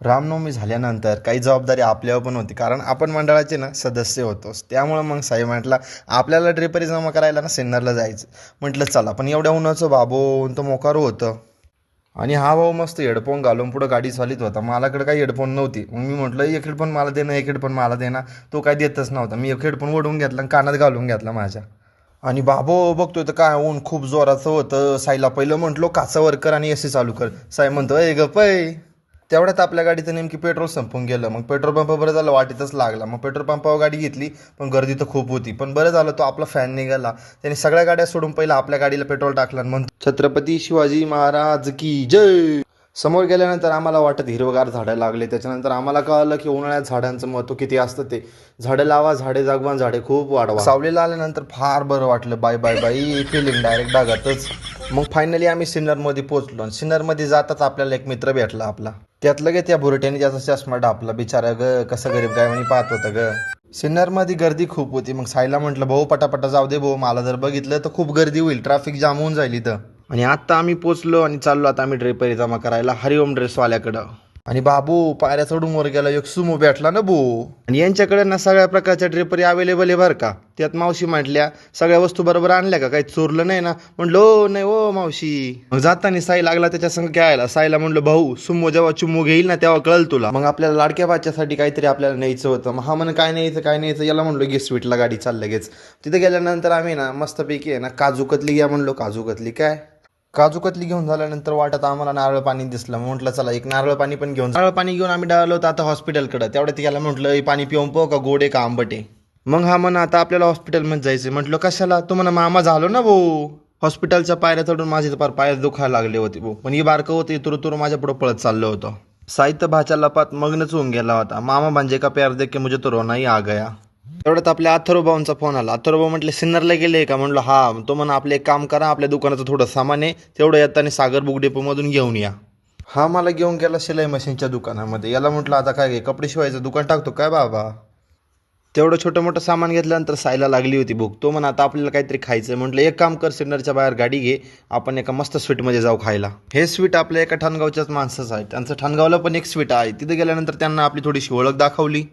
रामनवमी झाल्यानंतर काही जबाबदारी आपल्यावर पण होती. कारण आपण मंडळाचे ना सदस्य होतोच त्यामुळं मग साई म्हटला आपल्याला ड्रेपरी जमा करायला ना सिन्नरला जायचं. म्हटलं चला पण एवढ्या उन्हाचं बाबो तो मोकारू होतं. आणि हा भाऊ मस्त हेडफोन घालून पुढं गाडी चालित होता. मलाकडं काही हेडफोन नव्हती. मग मी म्हटलं एक हेडफोन मला देणं एक हेडफोन मला देणं तो काय देतच नव्हता. मी एक हेडफोन ओढून घेतला आणि कानात घालून घेतला माझ्या. आणि बाबो बघतोय तर काय ऊन खूप जोराचं होतं. साईला पहिलं म्हटलो काचा वर्कर आणि एसी चालू कर. साई म्हणतो ए गपय तेवढ्यात आपल्या गाडीचं नेमकी पेट्रोल संपून गेलं. मग पेट्रोल पंप बरं झालं वाटेतच लागला. मग पेट्रोल पंपावर गाडी घेतली पण गर्दी तर खूप होती. पण बरं झालं तो आपला फॅन निघाला. त्याने सगळ्या गाड्या सोडून पहिला आपल्या गाडीला पेट्रोल टाकलं आणि म्हणतो छत्रपती शिवाजी महाराज की जय! समोर गेल्यानंतर आम्हाला वाटत हिरवगार झाडं लागले. त्याच्यानंतर आम्हाला कळलं की उन्हाळ्यात झाडांचं महत्त्व किती असतं ते. झाडं लावा झाडे जागवा झाडे खूप वाढवा. सावलीला आल्यानंतर फार बरं वाटलं. Bye bye bye feeling direct डागातच. मग फायनली आम्ही सिन्नरमध्ये पोचलो आणि सिन्नरमध्ये जाताच आपल्याला एक मित्र भेटला आपला. त्यात लगेच त्या बुरट्याने त्याचा चष्मा डापला बिचारा ग कसं गरीब काय म्हणे पाहत होतं ग. सिन्नरमध्ये गर्दी खूप होती. मग साईला म्हटलं भाऊ पटापटा जाऊ दे भाऊ मला जर बघितलं तर खूप गर्दी होईल. ट्रॅफिक जाम होऊन जाईल इथं. आणि आता आम्ही पोचलो आणि चाललो. आता आम्ही ड्रेपरी जमा करायला. हरिओम ड्रेसवाल्याकडं आणि बाबू पायऱ्या चढून वर गेला एक सुमो भेटला ना बो? आणि यांच्याकडे ना सगळ्या प्रकारच्या ड्रेपरी अवेलेबल आहे बरं का? त्यात मावशी म्हटल्या सगळ्या वस्तू बरोबर आणल्या का? काही चोरलं नाही ना? म्हणलो नाही ओ मावशी. मग जाताना साई लागला त्याच्या संग खेळायला. साईला म्हणलं भाऊ सुमो जेव्हा चुमो घेईल ना तेव्हा कळल तुला. मग आपल्याला लाडक्या बाच्यासाठी काहीतरी आपल्याला न्यायचं होतं. मग हा म्हणे काय न्यायचं काय न्यायचं? याला म्हणलो गे स्वीटला गाडी चाल लगेच. तिथे गेल्यानंतर आम्ही ना मस्तपैकी आहे ना काजू कतली घ्या म्हणलो. काजू कतली काय? काजू कतली घेऊन झाल्यानंतर वाटत आम्हाला नारळ पाणी दिसलं. म्हटलं चला एक नारळ पाणी पण घेऊन नारळ पाणी घेऊन आम्ही डाळलो होतो आता हॉस्पिटलकडे. तेवढ्यात त्याला म्हटलं "हे पाणी पिऊन पाहू का गोडे का आंबटे? मग हा म्हणा आता आपल्याला हॉस्पिटलमध्ये जायचं म्हटलं कशाला? तो म्हणा मामा झालो ना भाऊ. हॉस्पिटलच्या पायऱ्या चढून माझे तर पार पाय दुखायला लागले होते भाऊ. पण ही बारकं होते तुरु तुरु माझ्या पुढं पळत चाललं होतं. साहित्य भाच्या लपात मग्नच होऊन गेला होता. मामा भांजे का प्यार दे के मुझे तो रोना ही आ गया? तेवढ्यात आपल्या अथर्वभाऊंचा फोन आला. अथर्वभाऊ म्हटले सिन्नरला गेले का? म्हणलं हा. तो म्हणा आपले एक काम करा आपल्या दुकानाचं थोडं सामान आहे तेवढं येताना सागर बुक डेपोमधून घेऊन या. हा मला घेऊन गेला शिलाई मशीनच्या दुकानामध्ये. याला म्हटलं आता काय कपडे शिवायचं दुकान टाकतो काय बाबा? तेवढं छोटं मोठं सामान घेतल्यानंतर सायला लागली होती भूक. तो म्हणा आता आपल्याला काहीतरी खायचं म्हटलं एक काम कर सिन्नरच्या बाहेर गाडी घे आपण एका मस्त स्वीटमध्ये जाऊ खायला. हे स्वीट आपल्या एका ठाणगावच्याच माणसाचं आहे. त्यांचं ठाणगावला पण एक स्वीट आहे. तिथे गेल्यानंतर त्यांना आपली थोडीशी ओळख दाखवली.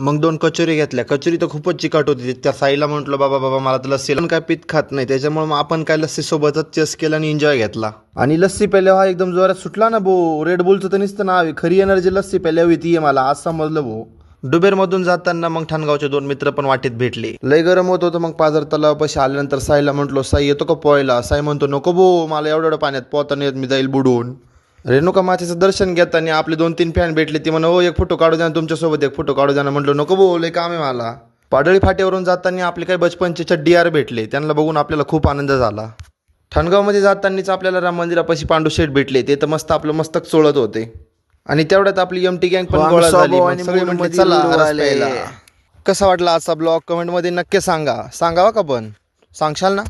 मग दोन कचोरी घेतल्या. कचोरी तर खूपच चिकट होती. त्या साईला म्हटलं बाबा बाबा मला तर लस्सी पण काय पीत खात नाही. त्याच्यामुळे मग आपण काय लस्सी सोबतच चेस केला आणि एन्जॉय घेतला. आणि लस्सी प्यायल्या हा एकदम जोरात सुटला ना भो रेड बुलचं तर नुसतं नाव आहे. खरी एनर्जी लस्सी प्यायल्या हवी ती आहे मला आज समजलं भो डुबेरमधून जाताना मग ठाणगावचे दोन मित्र पण वाटेत भेटले. लय गरम होत होतं. मग पाझर तलावापाशी आल्यानंतर साईला म्हटलो साई येतो का पोहायला? साई म्हणतो नको भो मला एवढं एवढं पाण्यात पोहताना येत. मी जाईल बुडून. रेणुका मातेचं दर्शन घेताना आपले दोन तीन फॅन भेटले ती म्हणा हो एक फोटो काढू द्या ना तुमच्यासोबत एक फोटो काढू द्या ना. म्हटलं नको बोल काम आहे मला. पाडळी फाट्यावरून जाताना आपले काही बचपनचे चड्डी यार भेटले त्यांना बघून आपल्याला खूप आनंद झाला. ठाणगावमध्ये जातानाच आपल्याला राम मंदिरापाशी पांडू शेठ भेटले ते तर मस्त आपलं मस्तक चोळत होते. आणि तेवढ्यात आपली एमटी गँग पण गोळा झाली. मग सगळे म्हटले चला रस प्यायला." कसा वाटला आजचा ब्लॉग? कमेंटमध्ये नक्की सांगा. सांगावा का पण? सांगशाल ना?